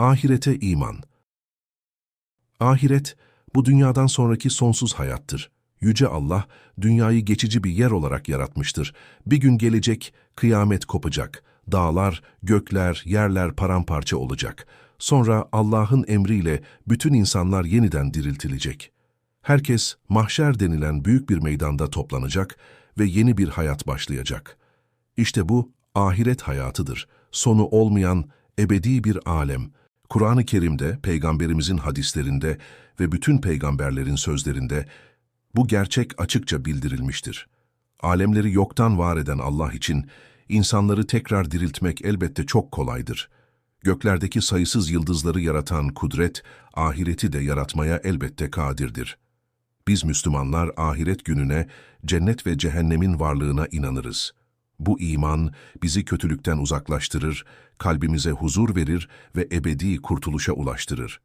Ahirete iman. Ahiret, bu dünyadan sonraki sonsuz hayattır. Yüce Allah, dünyayı geçici bir yer olarak yaratmıştır. Bir gün gelecek, kıyamet kopacak. Dağlar, gökler, yerler paramparça olacak. Sonra Allah'ın emriyle bütün insanlar yeniden diriltilecek. Herkes mahşer denilen büyük bir meydanda toplanacak ve yeni bir hayat başlayacak. İşte bu ahiret hayatıdır. Sonu olmayan ebedi bir alem. Kur'an-ı Kerim'de, peygamberimizin hadislerinde ve bütün peygamberlerin sözlerinde bu gerçek açıkça bildirilmiştir. Alemleri yoktan var eden Allah için insanları tekrar diriltmek elbette çok kolaydır. Göklerdeki sayısız yıldızları yaratan kudret, ahireti de yaratmaya elbette kadirdir. Biz Müslümanlar ahiret gününe, cennet ve cehennemin varlığına inanırız. Bu iman bizi kötülükten uzaklaştırır, kalbimize huzur verir ve ebedi kurtuluşa ulaştırır.